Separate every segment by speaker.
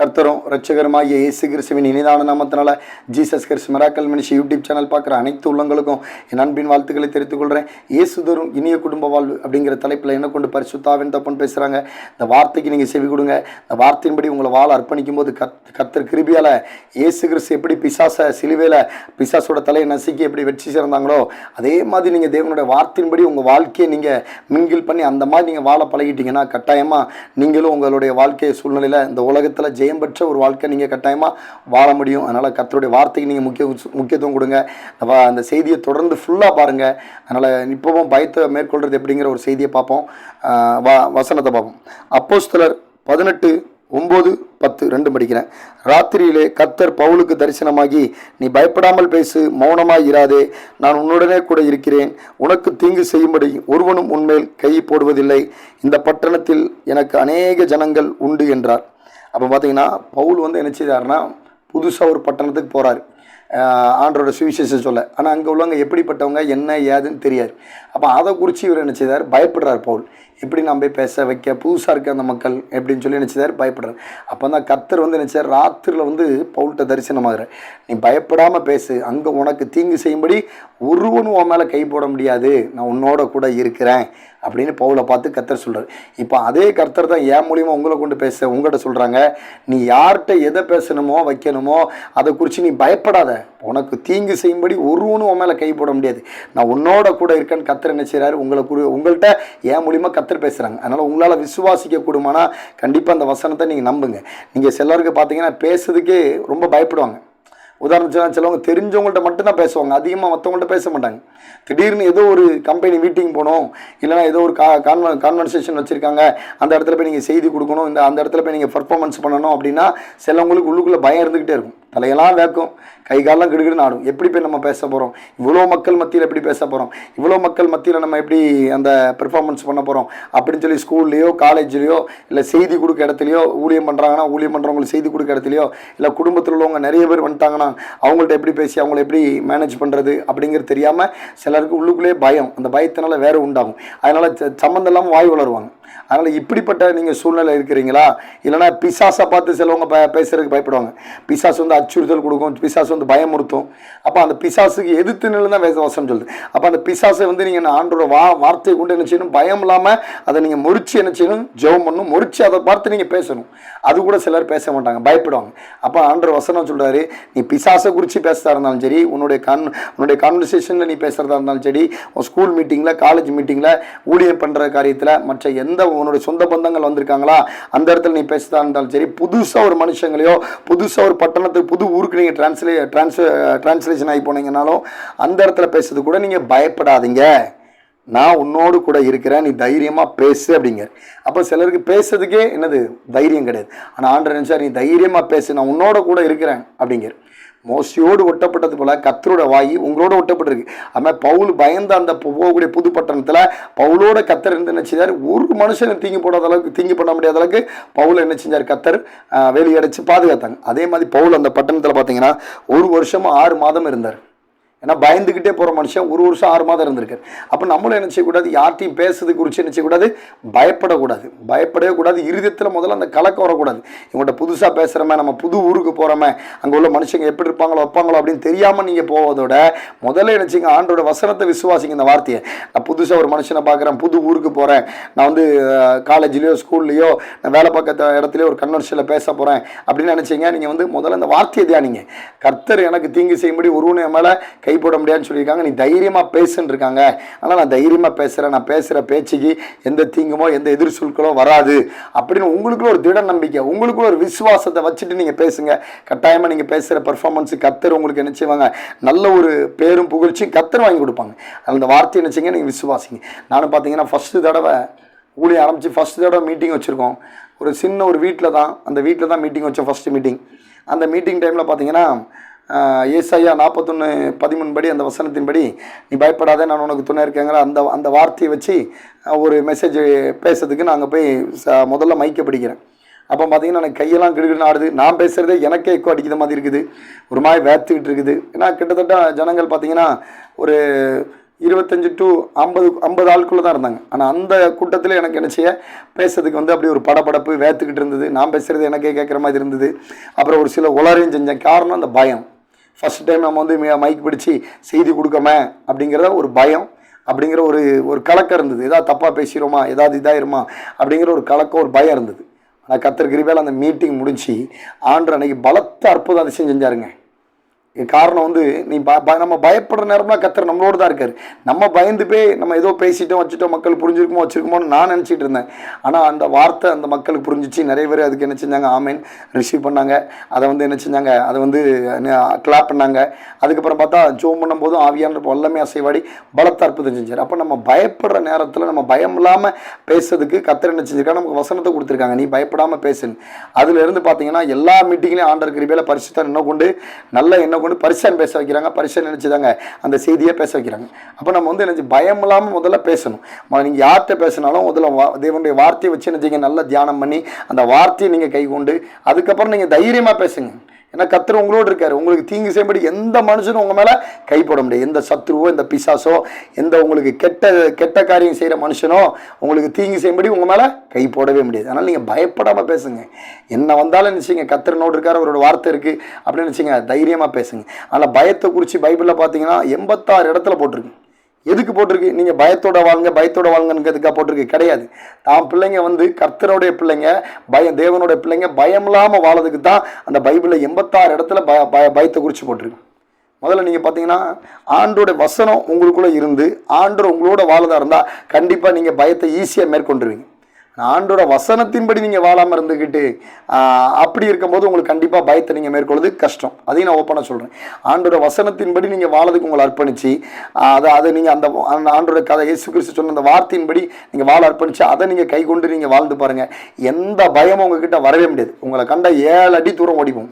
Speaker 1: கர்த்தரும் ரட்சகருமாகிய இயேசு கிறிஸ்துவின் இனிதான நாமத்தினால ஜீசஸ் கிறிஸ்து மெராக்கல் மனுஷி யூடியூப் சேனல் பார்க்குற அனைத்து உள்ளங்களுக்கும் என் அன்பின் வாழ்த்துக்களை தெரிவித்துக் கொள்கிறேன். இயேசு தரும் இனிய குடும்ப வாழ்வு அப்படிங்கிற தலைப்பில் என்ன கொண்டு பரிசுத்தாவின் தப்புன்னு பேசுகிறாங்க இந்த வார்த்தைக்கு நீங்கள் செவி கொடுங்க. இந்த வார்த்தையின்படி உங்களை வாழ அர்ப்பணிக்கும் போது கத் கர்த்தர் கிருபியால் இயேசு கிறிஸ்து எப்படி பிசாச சிலுவையில் பிசாசோட தலையை நசுக்கி எப்படி வெற்றி சிறந்தாங்களோ அதே மாதிரி நீங்கள் தேவனுடைய வார்த்தையின்படி உங்கள் வாழ்க்கையை நீங்கள் மிங்கில் பண்ணி அந்த மாதிரி நீங்கள் வாழ பழகிட்டீங்கன்னா கட்டாயமாக நீங்களும் உங்களுடைய வாழ்க்கை சூழ்நிலையில் இந்த உலகத்தில் ஜெய பெற்ற ஒரு வாழ்க்கை நீங்கள் கட்டாயமாக வாழ முடியும். அதனால் கர்த்தருடைய வார்த்தைக்கு நீங்கள் முக்கிய முக்கியத்துவம் கொடுங்க. அந்த வா- அந்த செய்தியை தொடர்ந்து ஃபுல்லாக பாருங்கள் அதனால் இப்போவும் பயத்தை மேற்கொள்கிறது எப்படிங்கிற ஒரு செய்தியை பார்ப்போம். வா வசனத்தை பார்ப்போம். அப்போஸ்தலர் பதினெட்டு ஒம்பது பத்து ரெண்டு படிக்கிறேன். ராத்திரியிலே கர்த்தர் பவுலுக்கு தரிசனமாகி நீ பயப்படாமல் பேசு மௌனமாய் இராதே. நான் உன்னுடனே கூட இருக்கிறேன். உனக்கு தீங்கு செய்யும்படி ஒருவனும் உன்மேல் கை போடுவதில்லை. இந்த பட்டணத்தில் எனக்கு அநேக ஜனங்கள் உண்டு என்றார். அப்போ பார்த்தீங்கன்னா பவுல் வந்து என்ன செய்தாருன்னா புதுசாக ஒரு பட்டணத்துக்கு போகிறார் ஆண்டரோட சுவிசேஷம் சொல்ல. ஆனால் அங்கே உள்ளவங்க எப்படிப்பட்டவங்க என்ன ஏதுன்னு தெரியாது. அப்போ அதை குறித்து இவர் என்ன செய்தார்? பயப்படுறார் பவுல். எப்படி நம்ம போய் பேச வைக்க புதுசாக இருக்க அந்த மக்கள் எப்படின்னு சொல்லி நினச்சார் பயப்படுறாரு. பயப்படுறார் அப்போ தான் கர்த்தர் வந்து நினச்சார் ராத்திரியில் வந்து பவுல்கிட்ட தரிசனமாகிற நீ பயப்படாமல் பேசு அங்கே உனக்கு தீங்கு செய்யும்படி ஒருவனும் உன் மேலே கை போட முடியாது. நான் உன்னோட கூட இருக்கிறேன் அப்படின்னு பவுலை பார்த்து கர்த்தர் சொல்கிறார் இப்போ அதே கர்த்தர் தான் என் மூலியமாக உங்களை கொண்டு பேச உங்கள்கிட்ட சொல்கிறாங்க நீ யார்கிட்ட எதை பேசணுமோ வைக்கணுமோ அதை குறித்து நீ பயப்படாத. உனக்கு தீங்கு செய்யும்படி ஒருவனும் உன் மேலே கை போட முடியாது. நான் உன்னோட கூட இருக்கேன்னு கத்தர் என்ன செய்கிறாரு உங்களை குறி உங்கள்கிட்ட என் மூலியமாக கத்தர் பேசுகிறாங்க அதனால் உங்களால் விசுவாசிக்க கூடுமானா கண்டிப்பாக அந்த வசனத்தை நீங்கள் நம்புங்க. நீங்கள் சிலருக்கு பார்த்தீங்கன்னா பேசுறதுக்கே ரொம்ப பயப்படுவாங்க. உதாரணத்துக்கு சிலவங்க தெரிஞ்சவங்கள்ட்ட மட்டும்தான் பேசுவாங்க. அதிகமாக மற்றவங்கள்ட்ட பேச மாட்டாங்க. திடீர்னு ஏதோ ஒரு கம்பெனி மீட்டிங் போகணும் இல்லைனா ஏதோ ஒரு கா கான்வ கான்வர்சேஷன் வச்சுருக்காங்க. அந்த இடத்துல போய் நீங்கள் செய்தி கொடுக்கணும். இந்த அந்த இடத்துல போய் நீங்கள் பர்ஃபார்மன்ஸ் பண்ணணும் அப்படின்னா சிலவங்களுக்கு உள்ளுக்குள்ளே பயம் இருந்துக்கிட்டே இருக்கும். தலையெல்லாம் வேக்கும் கை காலெல்லாம் கிடுகிடுன்னு ஆடும். எப்படி போய் நம்ம பேச போகிறோம் இவ்வளோ மக்கள் மத்தியில் எப்படி பேச போகிறோம் இவ்வளோ மக்கள் மத்தியில் நம்ம எப்படி அந்த பெர்ஃபார்மன்ஸ் பண்ண போகிறோம் அப்படின்னு சொல்லி ஸ்கூல்லையோ காலேஜ்லேயோ இல்லை செய்தி கொடுக்க இடத்துலையோ ஊழியம் பண்ணுறாங்கன்னா ஊழியம் பண்ணுறவங்களுக்கு செய்தி கொடுக்க இடத்துலையோ இல்லை குடும்பத்தில் உள்ளவங்க நிறைய பேர் வந்துட்டாங்கன்னா அவங்கள்ட்ட எப்படி பேசி அவங்கள எப்படி மேனேஜ் பண்ணுறது அப்படிங்கிறது தெரியாமல் சிலருக்கு உள்ளுக்குள்ளேயே பயம். அந்த பயத்தினால வேற உண்டாகும். அதனால் சம்மந்தம் இல்லாமல் வாய் வளருவாங்க. அதனால் இப்படிப்பட்ட நீங்கள் சூழ்நிலை இருக்கிறீங்களா? இல்லைனா பிசாசை பார்த்து சிலவங்க ப பேசுறதுக்கு பயப்படுவாங்க. பிசாசு வந்து அச்சுறுத்தல் கொடுக்கும் பிசாசு வந்து பயமுறுத்தும். அப்போ அந்த பிசாசுக்கு எதிர்த்து நின்று தான் வேத வசனம் சொல்லுது. அப்போ அந்த பிசாசை வந்து நீங்கள் ஆண்டோட வா வார்த்தையை கொண்டு என்ன செய்யணும்? பயம் இல்லாமல் அதை நீங்கள் முறிச்சு என்ன செய்யணும்? ஜெபம் பண்ணணும். முறிச்சு அதை பார்த்து நீங்கள் பேசணும். அது கூட சிலர் பேச மாட்டாங்க பயப்படுவாங்க. அப்போ ஆண்டோட வசனம் சொல்கிறாரு நீ பிசாசை குறித்து பேசுறதா இருந்தாலும் சரி உன்னுடைய கண் உன்னுடைய கான்வர்சேஷனில் நீ பேசுகிறதா இருந்தாலும் சரி உன் ஸ்கூல் மீட்டிங்கில் காலேஜ் மீட்டிங்கில் ஊழியம் பண்ணுற காரியத்தில் மற்ற எந்த உன்னுடைய சொந்த பந்தங்கள் வந்திருக்காங்களா? அந்த இடத்துல நீ பேசுதா இருந்தாலும் சரி புதுசாக ஒரு மனுஷங்களையோ புதுசாக ஒரு பட்டணத்துக்கு புது ஊருக்கு நீங்கள் டிரான்ஸ்லே டிரான்ஸ் டிரான்ஸ்லேஷன் ஆகி போனீங்கனாலும் அந்த இடத்துல பேசுறது கூட நீங்கள் பயப்படாதீங்க. நான் உன்னோடு கூட இருக்கிறேன் நீ தைரியமாக பேசு அப்படிங்க. அப்போ சிலருக்கு பேசுறதுக்கே என்னது? தைரியம் கிடையாது. ஆனால் ஆண்டு நினச்சா நீ தைரியமாக பேசு நான் உன்னோட கூட இருக்கிறேன் அப்படிங்கிற மோசியோடு ஒட்டப்பட்டது போல கத்தரோட வாயி உங்களோட ஒட்டப்பட்டிருக்கு. அதுமாதிரி பவுல் பயந்த அந்த போகக்கூடிய புது பட்டணத்தில் பவுலோட கத்தர் இருந்து என்ன செய்தார்? ஒரு மனுஷனை தீங்கி போடாத அளவுக்கு தீங்கி பண்ண முடியாத அளவுக்கு பவுல் என்ன செஞ்சார்? கத்தர் ஆஹ், பாதுகாத்தாங்க. அதே மாதிரி பவுல் அந்த பட்டணத்தில் பார்த்தீங்கன்னா ஒரு வருஷமும் ஆறு மாதம் இருந்தார். ஏன்னா பயந்துக்கிட்டே போகிற மனுஷன் ஒரு வருஷம் ஆறு மாதம் இருந்திருக்காரு. அப்போ நம்மளும் என்ன செய்யக்கூடாது? யார்ட்டையும் பேசுறது குறித்து என்ன செய்யக்கூடாது? பயப்படக்கூடாது. பயப்படவே கூடாது. இருதயத்தில் முதல்ல அந்த கலக்கம் வரக்கூடாது. இவங்கள்ட்ட புதுசாக பேசுகிறோமே நம்ம புது ஊருக்கு போகிறோமே அங்கே உள்ள மனுஷங்க எப்படி இருப்பாங்களோ வைப்பாங்களோ அப்படின்னு தெரியாமல் நீங்கள் போவதோட முதல்ல என்ன செய்யுங்க ஆண்டோட வசனத்தை விசுவாசிங்க இந்த வார்த்தையை. நான் புதுசாக ஒரு மனுஷனை பார்க்குறேன் புது ஊருக்கு போகிறேன் நான் வந்து காலேஜ்லேயோ ஸ்கூல்லையோ நான் வேலை பார்க்க இடத்துலையோ ஒரு கன்வென்ஷனில் பேச போகிறேன் அப்படின்னு நினச்சிங்க நீங்கள் வந்து முதல்ல அந்த வார்த்தையை தியானிங்க. கர்த்தர் எனக்கு தீங்கு செய்யும்படி ஒருவனு மேலே கை போட முடியாதுன்னு சொல்லியிருக்காங்க. நீ தைரியமாக பேசுன்னு இருக்காங்க. ஆனால் நான் தைரியமாக பேசுகிறேன் நான் பேசுகிற பேச்சுக்கு எந்த தீங்குமோ எந்த எதிர் சொற்களோ வராது. அப்படின்னு உங்களுக்குள்ள ஒரு திட நம்பிக்கை உங்களுக்குள்ள ஒரு விசுவாசத்தை வச்சுட்டு நீங்கள் பேசுங்க. கட்டாயமாக நீங்கள் பேசுகிற பர்ஃபார்மன்ஸு கத்தர் உங்களுக்கு என்ன செய்வாங்க? நல்ல ஒரு பேரும் புகழ்ச்சியும் கத்தர் வாங்கி கொடுப்பாங்க. அந்த வார்த்தையை நினச்சிங்க நீங்கள் விசுவாசிங்க. நானும் பார்த்தீங்கன்னா ஃபஸ்ட்டு தடவை ஊழிய ஆரம்பித்து ஃபஸ்ட்டு தடவை மீட்டிங் வச்சுருக்கோம். ஒரு சின்ன ஒரு வீட்டில் தான் அந்த வீட்டில் தான் மீட்டிங் வச்சோம் ஃபஸ்ட்டு மீட்டிங் அந்த மீட்டிங் டைமில் பார்த்தீங்கன்னா ஏசாயா நாற்பத்தொன்று பதிமூணு படி அந்த வசனத்தின்படி நீ பயப்படாத நான் உனக்கு துணை இருக்கேங்கிற அந்த அந்த வார்த்தையை வச்சு ஒரு மெசேஜ் பேசுறதுக்கு நாங்கள் போய் ச- முதல்ல மைக்க பிடிக்கிறேன். அப்போ பார்த்தீங்கன்னா எனக்கு கையெல்லாம் கிடுகிடுன்னு ஆடுது. நான் பேசுகிறதே எனக்கே எக்கோ அடிக்கிற மாதிரி இருக்குது. ஒரு மாதிரி வேர்த்துக்கிட்டு இருக்குது. ஏன்னா கிட்டத்தட்ட ஜனங்கள் பார்த்தீங்கன்னா ஒரு இருபத்தஞ்சு டு ஐம்பது ஐம்பது ஆளுக்குள்ளே தான் இருந்தாங்க. ஆனால் அந்த கூட்டத்தில் எனக்கு என்ன செய்ய பேசுறதுக்கு வந்து அப்படி ஒரு படபடப்பு வேத்துக்கிட்டு இருந்தது. நான் பேசுகிறது எனக்கே கேட்குற மாதிரி இருந்தது. அப்புறம் ஒரு சில உளரையும் செஞ்சேன். காரணம் அந்த பயம். ஃபஸ்ட் டைம் நம்ம வந்து மைக் பிடிச்சி செய்தி கொடுக்கமே அப்படிங்கிறத ஒரு பயம் அப்படிங்கிற ஒரு ஒரு கலக்கம் இருந்தது. ஏதாவது தப்பாக பேசிடுமா ஏதாவது இதாயிருமா? அப்படிங்கிற ஒரு கலக்கம் ஒரு பயம் இருந்தது. ஆனால் கத்தர் அந்த மீட்டிங் முடிஞ்சு ஆண்டு அன்னைக்கு பலத்த அற்புதம் அதிசயம் செஞ்சாருங்க. காரணம் வந்து நீ ப ப- நம்ம பயப்படுற நேரம்லாம் கத்தர் நம்மளோட தான் இருக்காரு. நம்ம பயந்து போய் நம்ம ஏதோ பேசிட்டோம் வச்சுட்டோம் மக்கள் புரிஞ்சிருக்குமோ வச்சிருக்குமோன்னு நான் நினச்சிட்டு இருந்தேன். ஆனால் அந்த வார்த்தை அந்த மக்களுக்கு புரிஞ்சிச்சு. நிறைய பேர் அதுக்கு என்ன செஞ்சாங்க? ஆமேன். ரிசீவ் பண்ணாங்க. அதை வந்து என்ன செஞ்சாங்க? அதை வந்து கிளாப் பண்ணாங்க. அதுக்கப்புறம் பார்த்தா ஜோம் பண்ணும்போதும் ஆவியான வல்லமே அசைவாடி பலத்த அற்புதம் செஞ்சார். அப்போ நம்ம பயப்படுற நேரத்தில் நம்ம பயம் இல்லாமல் பேசுறதுக்கு கத்திர என்ன செஞ்சிருக்காங்க நமக்கு வசனத்தை கொடுத்துருக்காங்க. நீ பயப்படாமல் பேசுன்னு. அதுலேருந்து பார்த்தீங்கன்னா எல்லா மீட்டிங்லேயும் ஆண்டர் கிருபையில பரிசுத்தான் என்ன கொண்டு நல்ல என்ன கொண்டு பரிசன் பேச வைக்கிறாங்க. பரிசன் நினச்சிதாங்க அந்த செய்தியை பேச வைக்கிறாங்க. அப்போ நம்ம வந்து நினச்சி பயம் இல்லாமல் முதல்ல பேசணும். நீங்கள் யார்கிட்ட பேசினாலும் முதல்ல வா- தேவனுடைய வார்த்தையை வச்சு நினச்சிங்க. நல்லா தியானம் பண்ணி அந்த வார்த்தையை நீங்கள் கை கொண்டு அதுக்கப்புறம் நீங்கள் தைரியமாக பேசுங்க. ஏன்னா கத்தர் உங்களோடு இருக்கார். உங்களுக்கு தீங்கு செய்யும்படி எந்த மனுஷனும் உங்கள் மேலே கைப்பட முடியாது. எந்த சத்ருவோ எந்த பிசாசோ எந்த உங்களுக்கு கெட்ட கெட்ட காரியம் செய்கிற மனுஷனோ உங்களுக்கு தீங்கு செய்யும்படி உங்கள் மேலே கை போடவே முடியாது. அதனால் நீங்கள் பயப்படாமல் பேசுங்க. என்ன வந்தாலும் நினைச்சிங்க கத்திரனோடு இருக்கார். அவரோட வார்த்தை இருக்குது அப்படின்னு நினச்சிங்க தைரியமாக பேசுங்க. அதனால பயத்தை குறித்து பைபிளில் பார்த்தீங்கன்னா எண்பத்தாறு இடத்துல போட்டிருக்கு. எதுக்கு போட்டிருக்கு? நீங்கள் பயத்தோட வாழுங்க பயத்தோட வாழுங்கிறதுக்காக போட்டிருக்கு? கிடையாது. தான் பிள்ளைங்க வந்து கர்த்தருடைய பிள்ளைங்க பயம் தேவனுடைய பிள்ளைங்க பயம் இல்லாமல் வாழறதுக்கு தான் அந்த பைபிளில் எண்பத்தாறு இடத்துல பய பய பயத்தை குறித்து போட்டிருக்கு. முதல்ல நீங்கள் பார்த்தீங்கன்னா ஆண்டோட வசனம் உங்களுக்குள்ளே இருந்து ஆண்டர் உங்களோட வாழதா இருந்தால் கண்டிப்பாக நீங்கள் பயத்தை ஈஸியாக மேற்கொண்டுருவீங்க. ஆண்டோட வசனத்தின்படி நீங்கள் வாழாமல் இருந்துக்கிட்டு அப்படி இருக்கும்போது உங்களுக்கு கண்டிப்பாக பயத்தை நீங்கள் மேற்கொள்வது கஷ்டம். அதையும் நான் ஓப்பனாக சொல்கிறேன் ஆண்டோட வசனத்தின்படி நீங்கள் வாழதுக்கு உங்களை அர்ப்பணித்து அதை அதை நீங்கள் அந்த அந்த ஆண்டோட கதை இயேசு கிறிஸ்து சொன்ன அந்த வார்த்தையின்படி நீங்கள் வாழ அர்ப்பணித்து அதை நீங்கள் கை கொண்டு நீங்கள் வாழ்ந்து பாருங்கள் எந்த பயமும் உங்ககிட்ட வரவே முடியாது. உங்களை கண்ட ஏழு அடி தூரம் ஓடிப்போம்.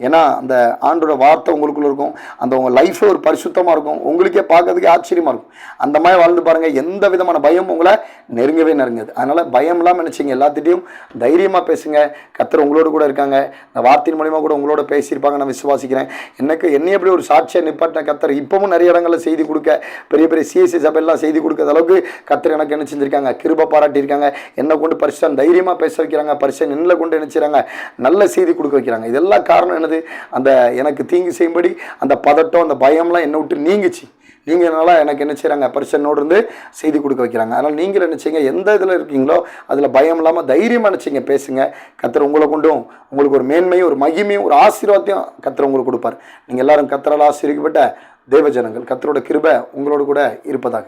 Speaker 1: ஏன்னா அந்த ஆண்டோட வார்த்தை உங்களுக்குள்ளே இருக்கும். அந்த உங்கள் லைஃபே ஒரு பரிசுத்தமாக இருக்கும். உங்களுக்கே பார்க்கறதுக்கே ஆச்சரியமாக இருக்கும். அந்த மாதிரி வாழ்ந்து பாருங்கள் எந்த விதமான பயம் உங்களை நெருங்கவே நெருங்குது. அதனால் பயம் இல்லாமல் நினச்சிங்க. எல்லாத்திட்டையும் தைரியமாக பேசுங்க. கத்தர் உங்களோட கூட இருக்காங்க. இந்த வார்த்தையின் மூலிமா கூட உங்களோட பேசியிருப்பாங்க. நான் விசுவாசிக்கிறேன். எனக்கு என்னை எப்படி ஒரு சாட்சியாக நிப்பாட்டின கத்தர் இப்பவும் நிறைய இடங்களில் செய்தி கொடுக்க பெரிய பெரிய சிஎஸ்சி சபையெல்லாம் செய்தி கொடுக்கற அளவுக்கு கத்தர் எனக்கு என்ன செஞ்சுருக்காங்க? கிருப பாராட்டியிருக்காங்க. என்னை கொண்டு பரிசன் தைரியமாக பேச வைக்கிறாங்க. பரிசன் நின்னில் கொண்டு நினைச்சிறாங்க நல்ல செய்தி கொடுக்க வைக்கிறாங்க. இதெல்லாம் காரணம் என்னது? அந்த எனக்கு தீங்கு செய்யும்படி அந்த பதட்டம் அந்த பயம்லாம் என்னை விட்டு நீங்கிச்சு. நீங்கள் என்னால் எனக்கு என்ன செய்கிறாங்க பரிசனோடு இருந்து செய்தி கொடுக்க வைக்கிறாங்க. அதனால் நீங்கள் நினச்சிங்க எந்த இதில் இருக்கீங்களோ அதில் பயம் இல்லாமல் தைரியமாக நினச்சிங்க பேசுங்க. கத்தர் உங்களை கொண்டும் உங்களுக்கு ஒரு மேன்மையும் ஒரு மகிமையும் ஒரு ஆசீர்வாதத்தையும் கத்தர் உங்களுக்கு கொடுப்பார். நீங்கள் எல்லாரும் கத்தரால் ஆசீர்விக்கப்பட்ட தேவஜனங்கள் கத்தரோட கிருபை உங்களோட கூட இருப்பதாக.